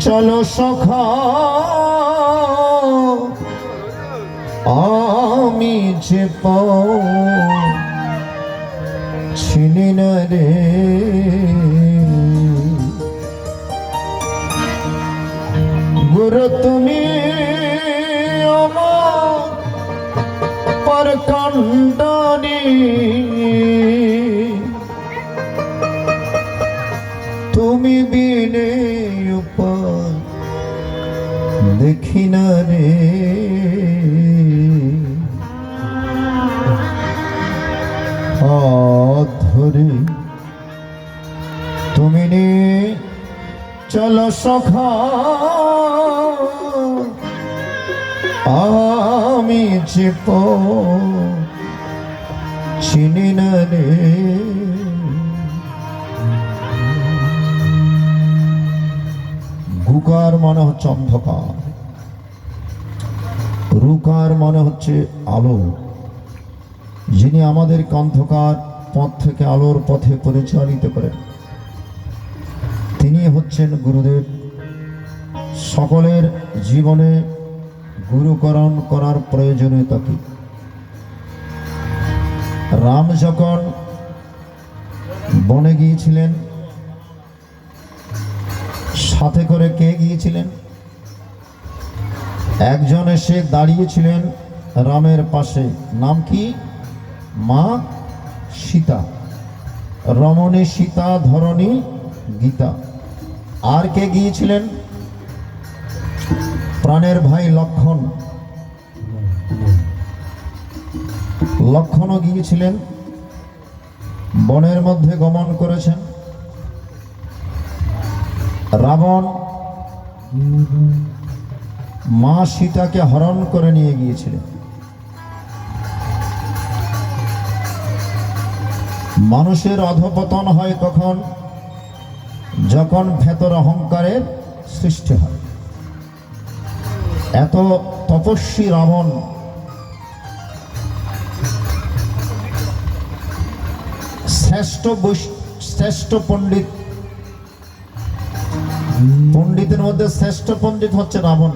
চলো সখা। আমি যে ছিলি না রে। গুরু তুমি আমার পর দেখি না ধরে তুমি নে, চলো সখা। আমি যে চিনি না রে। গুকার মনে হচ্ছে অন্ধকার। রুকার মানে হচ্ছে আলো। যিনি আমাদের অন্ধকার পথ থেকে আলোর পথে পরিচালিত করেন। তিনি হচ্ছেন গুরুদেব। সকলের জীবনে গুরুকরণ করার প্রয়োজনীয়তা কি? রাম যখন বনে গিয়েছিলেন, সাথে করে কে গিয়েছিলেন? একজন এসে দাঁড়িয়েছিলেন রামের পাশে। নাম কি? মা সীতা। রমণী সীতা, ধরণী গীতা। আর কে গিয়েছিলেন? প্রাণের ভাই লক্ষণ। লক্ষণও গিয়েছিলেন। বনের মধ্যে গমন করেছেন। রাবণ। মা সীতাকে হরণ করে নিয়ে গিয়েছিলেন। মানুষের অধপতন হয় কখন যখন ভেতর অহংকারের সৃষ্টি হয়। এত তপস্বী রাবণ শ্রেষ্ঠ শ্রেষ্ঠ পণ্ডিত, পণ্ডিতের মধ্যে শ্রেষ্ঠ পণ্ডিত হচ্ছে রাবণ।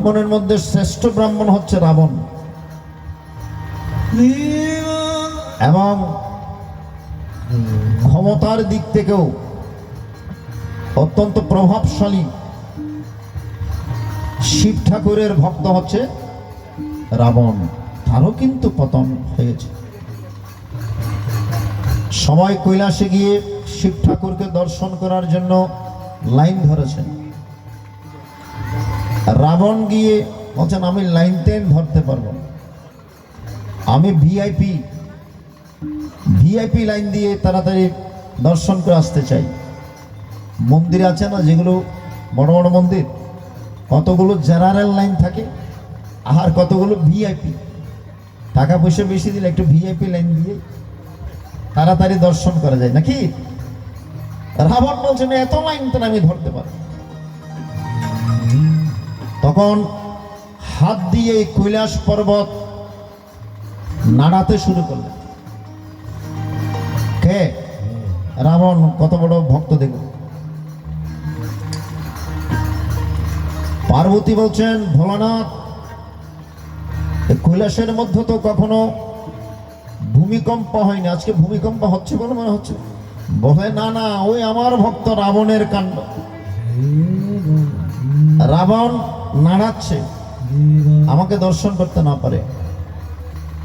ব্রাহ্মণের মধ্যে শ্রেষ্ঠ ব্রাহ্মণ হচ্ছে রাবণ। এবং ক্ষমতার দিক থেকেও অত্যন্ত প্রভাবশালী শিব ঠাকুরের ভক্ত হচ্ছে রাবণ। তারও কিন্তু পতন হয়েছে। সবাই কৈলাসে গিয়ে শিব ঠাকুরকে দর্শন করার জন্য লাইন ধরেছেন। রাবণ গিয়ে বলছেন, আমি লাইন টেন ধরতে পারব। আমি ভিআইপি ভিআইপি লাইন দিয়ে তাড়াতাড়ি দর্শন করে আসতে চাই। মন্দির আছে না যেগুলো বড় বড় মন্দির? কতগুলো জেনারেল লাইন থাকে আর কতগুলো ভিআইপি? টাকা পয়সা বেশি দিলে একটু ভিআইপি লাইন দিয়ে তাড়াতাড়ি দর্শন করা যায় নাকি? রাবণ বলছে না এত লাইন তো আমি ধরতে পারি তখন হাত দিয়ে এই কৈলাস পর্বত নাড়াতে শুরু করলেন। কে? রাবণ, কত বড় ভক্ত দেখুন। পার্বতী বলছেন, ভোলানাথ কৈলাসের মধ্যে তো কখনো ভূমিকম্প হয়নি। আজকে ভূমিকম্প হচ্ছে বলে মনে হচ্ছে। বলে, না না, ওই আমার ভক্ত রাবণের কাণ্ড। রাবণ নাড়াচ্ছে। আমাকে দর্শন করতে না পারে।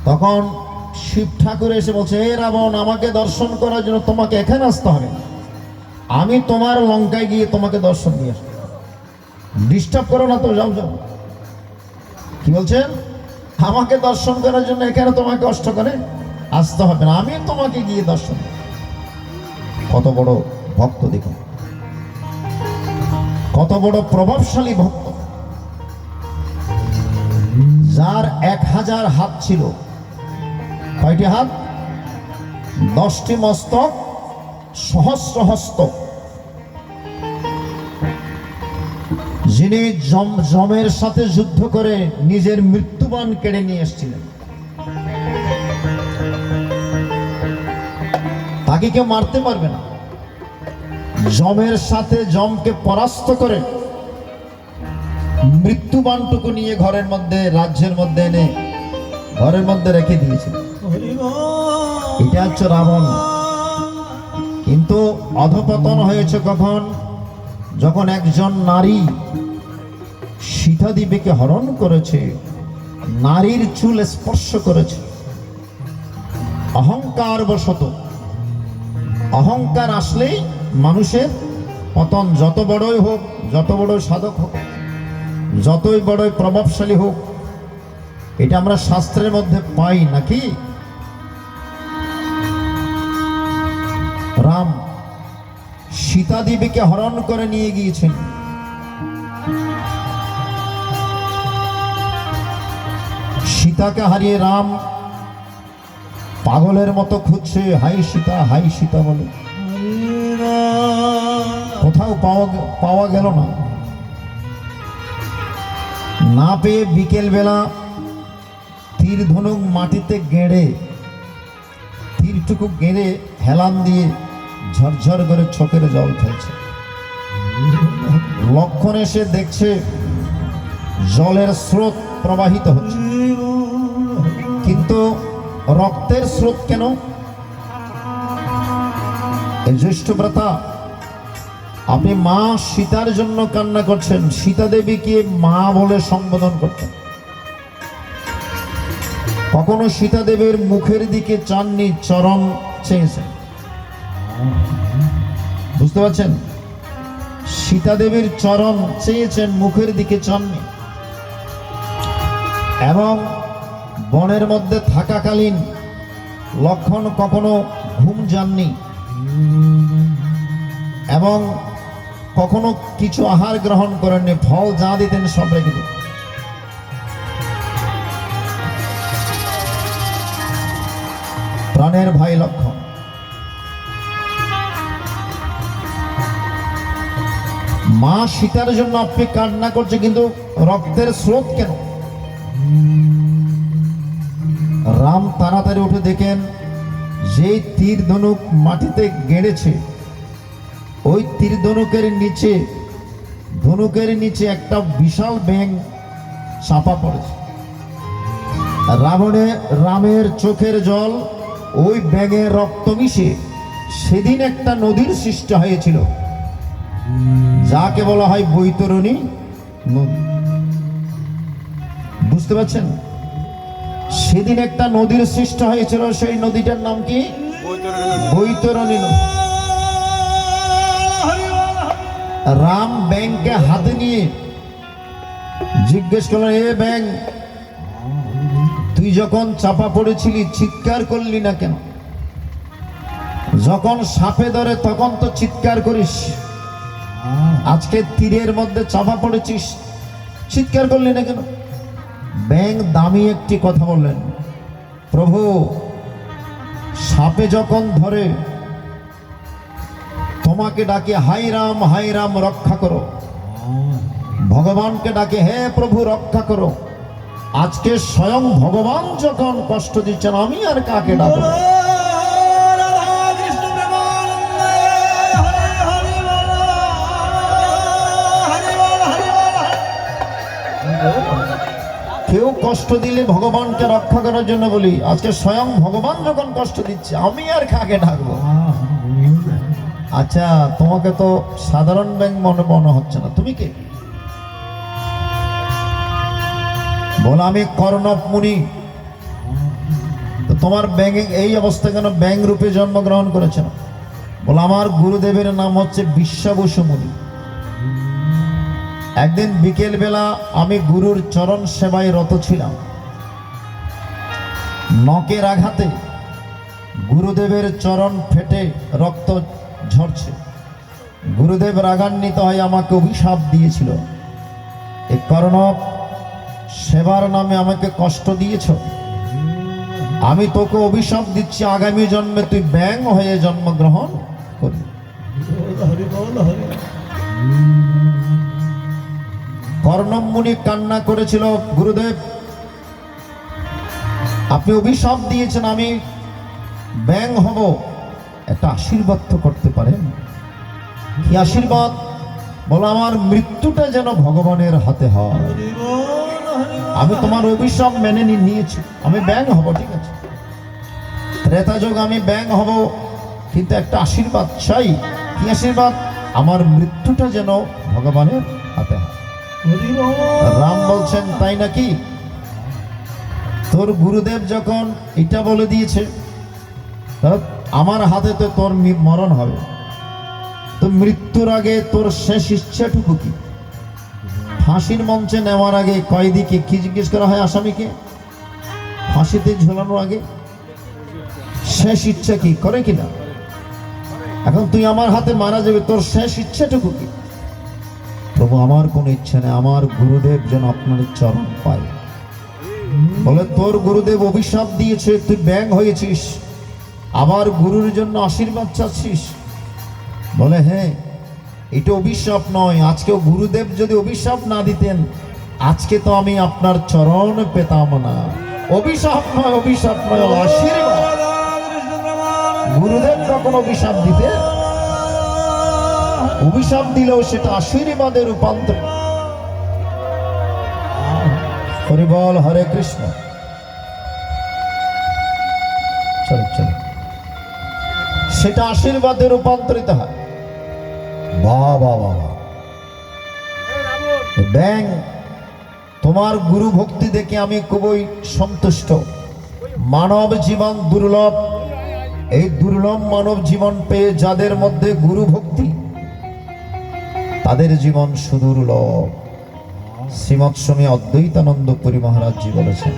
তখন শিব ঠাকুর এসে বলছে এ রাবণ, আমাকে দর্শন করার জন্য তোমাকে এখানে আসতে হবে। আমি তোমার লঙ্কায় গিয়ে তোমাকে দর্শন দিয়ে আসব। ডিস্টার্ব করো না তো, যাও যাও। কি বলছেন আমাকে দর্শন করার জন্য এখানে তোমাকে কষ্ট করে আসতে হবে না। আমি তোমাকে গিয়ে দর্শন কত বড় ভক্ত দেখুন। কত বড় প্রভাবশালী ভক্ত। যার এক হাজার হাত ছিল। কয়টি হাত? দশটি মস্তক, সহস্র হস্ত যিনি জম জমের সাথে যুদ্ধ করে নিজের মৃত্যুবান কেড়ে নিয়ে এসেছিলেন। তাকে কেউ মারতে পারবে না। জমের সাথে জমকে পরাস্ত করে মৃত্যুবানটুকু নিয়ে ঘরের মধ্যে, রাজ্যের মধ্যে এনে ঘরের মধ্যে রেখে দিয়েছে। এটা হচ্ছে রাবণ। কিন্তু অধপতন হয়েছে কখন? যখন একজন নারী সীতা দেবীকে হরণ করেছে, নারীর চুল স্পর্শ করেছে। অহংকার বশত অহংকার আসলেই মানুষের পতন যত বড়ই হোক, যত বড় সাধক হোক, যতই বড়ই প্রভাবশালী হোক, এটা আমরা শাস্ত্রের মধ্যে পাই নাকি? রাম সীতা দেবীকে হরণ করে নিয়ে গিয়েছেন। সীতাকে হারিয়ে রাম পাগলের মতো খুঁজছে, হাই সীতা হাই সীতা বলে। কোথাও পাওয়া পাওয়া গেল না। না পেয়ে বিকেল বেলা তীর ধনুক মাটিতে গেড়ে, তীরটুকু গেড়ে হেলান দিয়ে ঝরঝর করে চোখের জল ফেলছে লক্ষণ এসে দেখছে জলের স্রোত প্রবাহিত হচ্ছে। কিন্তু রক্তের স্রোত কেন? জ্যৈষ্ঠ ব্রতা আপনি মা সীতার জন্য কান্না করছেন। সীতা দেবীকে মা বলে সম্বোধন করতেন কখনো সীতা দেবীর মুখের দিকে চাননি চরম চেয়েছেন বুঝতে পারছেন? সীতা দেবীর চরণ চেয়েছেন, মুখের দিকে চাননি। এবং বনের মধ্যে থাকাকালীন লক্ষণ কখনো ঘুম যাননি। এবং কখনো কিছু আহার গ্রহণ করেননি, ফল যা দিতেন সব রেখে দিতেন। প্রাণের ভাই লক্ষণ মা সীতার জন্য আপনি কান্না করছে, কিন্তু রক্তের স্রোত কেন? রাম তাড়াতাড়ি উঠে দেখেন যে তীর ধনুক মাটিতে গেড়েছে ওই তীর ধনুকের নিচে ধনুকের নিচে একটা বিশাল ব্যাং চাপা পড়েছে। রাবণে রামের চোখের জল ওই ব্যাঙে রক্ত মিশে সেদিন একটা নদীর সৃষ্টি হয়েছিল। যাকে বলা হয় বৈতরণী নদী। বুঝতে পারছেন? সেদিন একটা নদীর সৃষ্টি হয়েছিল সেই নদীটার নাম কি? বৈতরণী নদী। রাম ব্যাংকে হাতে নিয়ে জিজ্ঞেস করলেন, এ ব্যাংক তুই যখন চাপা পড়েছিলি, চিৎকার করলি না কেন? যখন সাপে ধরে, তখন তো চিৎকার করিস। আজকে তীরের মধ্যে চাপা পড়েছিস, চিৎকার করলি না কেন? ব্যাং দামি একটি কথা বললেন, প্রভু, সাপে যখন ধরে তোমাকে ডাকে হাই রাম হাই রাম রক্ষা করো। ভগবানকে ডাকে হে প্রভু রক্ষা করো। আজকে স্বয়ং ভগবান যখন কষ্ট দিচ্ছেন আমি আর কাকে ডাকবো? কেউ কষ্ট দিলে ভগবানকে রক্ষা করার জন্য বলি আজকে স্বয়ং ভগবান যখন কষ্ট দিচ্ছে আমি আর কাকে ডাকবো? আচ্ছা তোমাকে তো সাধারণ ব্যাংক মনে মনে হচ্ছে না। তুমি কে? বলো, আমি কর্ণব মুনি। তোমার ব্যাংক এই অবস্থা কেন ব্যাংক রূপে জন্মগ্রহণ করেছে না। বলো, আমার গুরুদেবের নাম হচ্ছে বিশ্বাবসু মুনি। একদিন বিকেল বেলা আমি গুরুর চরণ সেবায় রত ছিলাম। নখের আঘাতে গুরুদেবের চরণ ফেটে রক্ত ঝরছে। গুরুদেব রাগান্বিত হয়ে আমাকে অভিশাপ দিয়েছিল। এই কর্ণব, সেবার নামে আমাকে কষ্ট দিয়েছ। আমি তোকে অভিশাপ দিচ্ছি, আগামী জন্মে তুই ব্যাং হয়ে জন্মগ্রহণ করবি। কর্ণমুনি কান্না করেছিল, গুরুদেব, আপনি অভিশাপ দিয়েছেন, আমি ব্যাং হব। একটা আশীর্বাদ তো করতে পারেন কি আশীর্বাদ? বলো, আমার মৃত্যুটা যেন ভগবানের হাতে হয়। আমি তোমার অভিশাপ মেনে নিয়েছি। আমি ব্যাং হব, ঠিক আছে? ত্রেতা যুগ আমি ব্যাং হব, কিন্তু একটা আশীর্বাদ চাই। কি আশীর্বাদ? আমার মৃত্যুটা যেন ভগবানের হাতে হয়। রাম বলছেন, তাই নাকি? তোর গুরুদেব যখন এটা বলে দিয়েছে আমার হাতে তো তোর মরণ হবে। তো মৃত্যুর আগে তোর শেষ ইচ্ছাটুকু কি? ফাঁসির মঞ্চে নেওয়ার আগে কয়েদিকে কি? জিজ্ঞেস করা হয় আসামিকে? ফাঁসিতে ঝোলানোর আগে? শেষ ইচ্ছা কি? করে কিনা এখন তুই আমার হাতে মারা যাবে, তোর শেষ ইচ্ছাটুকু কি? প্রভু, আমার কোনো ইচ্ছা নেই। আমার গুরুদেব যেন আপনার চরণ পায়। বলে, তোর গুরুদেব অভিশাপ দিয়েছে, তুই ব্যাং হয়েছিস। আবার গুরুর জন্য আশীর্বাদ চাচ্ছিস? বলে হ্যাঁ এটা অভিশাপ নয়। আজকেও গুরুদেব যদি অভিশাপ না দিতেন, আজকে তো আমি আপনার চরণ পেতাম না। অভিশাপ নয় অভিশাপ নয় আশীর্বাদ। গুরুদেব যখন অভিশাপ দিতে অভিশাপ দিলেও সেটা আশীর্বাদে রূপান্তর। হরি বল, হরে কৃষ্ণ। চলো চলো। সেটা আশীর্বাদে রূপান্তরিত হয়। বা বা বা বা ব্যাং, তোমার গুরু ভক্তি দেখে আমি খুবই সন্তুষ্ট। মানব জীবন দুর্লভ। এই দুর্লভ মানব জীবন পেয়ে যাদের মধ্যে গুরু ভক্তি, তাদের জীবন সুদুর্লভ। শ্রীমৎ স্বামী অদ্বৈতানন্দ পুরী মহারাজজি বলেছেন,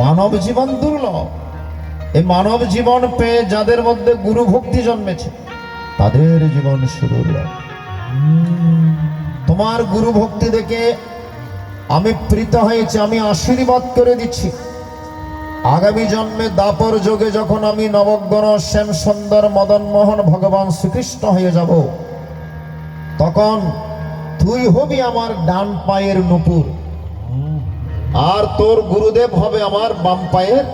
মানব জীবন দুর্লভ। এই মানব জীবন পেয়ে যাদের মধ্যে গুরু ভক্তি জন্মেছে, তাদের জীবন সুদুর্লভ তোমার গুরু ভক্তি দেখে আমি প্রীত হয়েছি, আমি আশীর্বাদ করে দিচ্ছি। আগামী জন্মে দাপর যোগে যখন আমি নবগ্ন শ্যাম সুন্দর মদন মোহন ভগবান শ্রীকৃষ্ণ হয়ে যাব, তখন তুই হবি আমার ডান পায়ের নুপুর। আর তোর গুরুদেব হবে আমার বাম পায়ের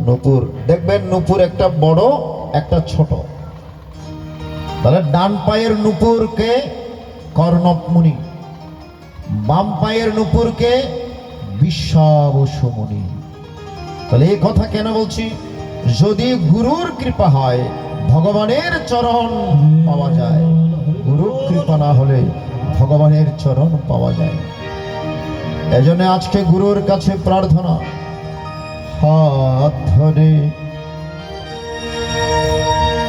নুপুর। দেখবেন নুপুর একটা বড়, একটা ছোট। তাহলে ডান পায়ের নুপুরকে কর্ণমুনি বাম পায়ের নুপুরকে বিশ্বাবসুমুনি। তাহলে এই কথা কেন বলছি? যদি গুরুর কৃপা হয়, ভগবানের চরণ পাওয়া যায়। গুরুর কৃপা না হলে ভগবানের চরণ পাওয়া যায়। এজন্য আজকে গুরুর কাছে প্রার্থনা। হাত ধরে।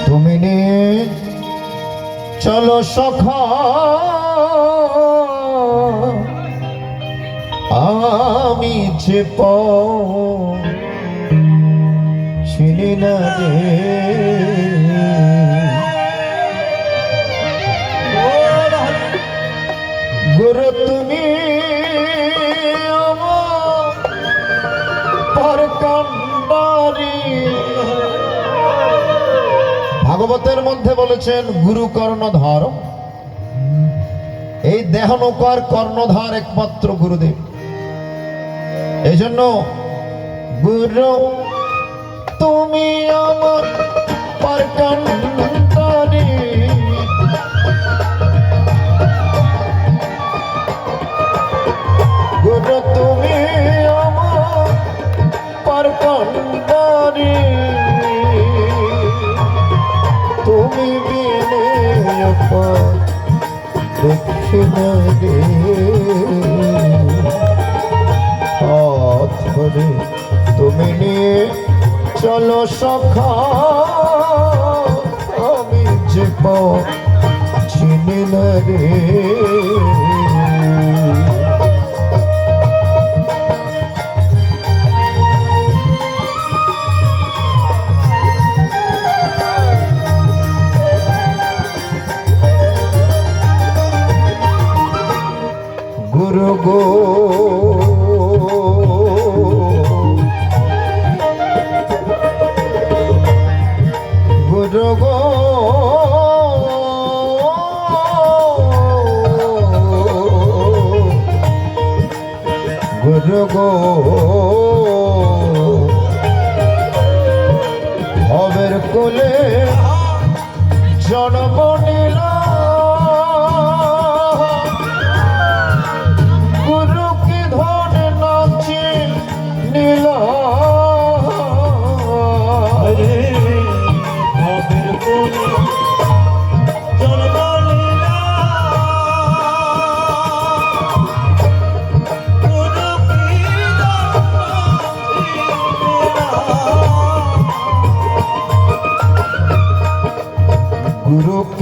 তুমি চলো সখা। আমি যে চিনি না রে মধ্যে বলেছেন, গুরু কর্ণধর। এই দেহ নৌকার কর্ণধার একমাত্র গুরুদেব। এই জন্য গুরু, তুমি আমার পরকান্তারি গুরু, তুমি আমার অপার দক্ষিণ রে হাত ধরে তুমি নিয়ে চলো সখা আমি যে পথ চিনি না রে গো। ভবের কোলে জন্ম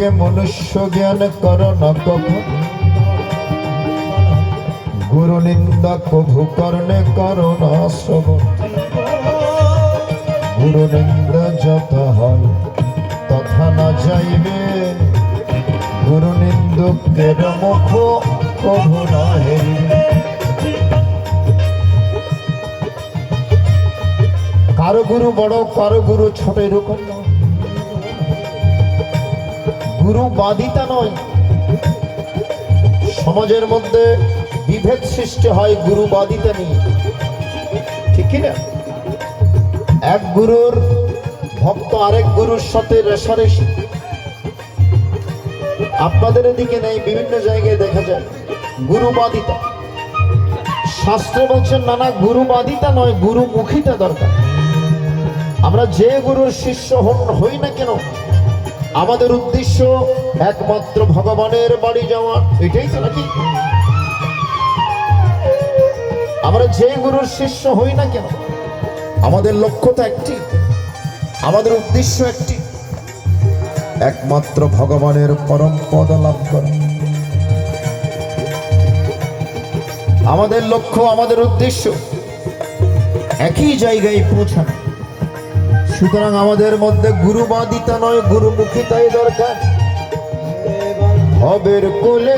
গুরুকে মনুষ্য জ্ঞান কর গুরু নিন্দা কভু কর্ণে কর না শ্রবণ। গুরু নিন্দা যত হয়, তথা না যাইবে। গুরু নিন্দুকের মুখ কভু না কারও গুরু বড়, কারও গুরু ছোট, এরকম গুরু বাদিতা নয়। সমাজের মধ্যে বিভেদ সৃষ্টি হয় গুরু বাদিতা নিয়ে। ঠিক না? এক গুরুর ভক্ত আরেক গুরুর সাথে রেশারেশি। আপনাদের এদিকে নেই, বিভিন্ন জায়গায় দেখা যায় গুরুবাদিতা শাস্ত্র বলছেন নানা গুরুবাদিতা নয় গুরুমুখিতা দরকার। আমরা যে গুরুর শিষ্য হন, হই না কেন আমাদের উদ্দেশ্য একমাত্র ভগবানের বাড়ি যাওয়া। এটাই তো নাকি? আমরা যে গুরুর শিষ্য হই না কেন, আমাদের লক্ষ্য তো একটি, আমাদের উদ্দেশ্য একটি, একমাত্র ভগবানের পরম পদ লাভ করা। আমাদের লক্ষ্য, আমাদের উদ্দেশ্য একই জায়গায় পৌঁছানো। সুতরাং আমাদের মধ্যে গুরু গুরুবাদিতা নয় গুরুমুখিতাই দরকার। হবের কোলে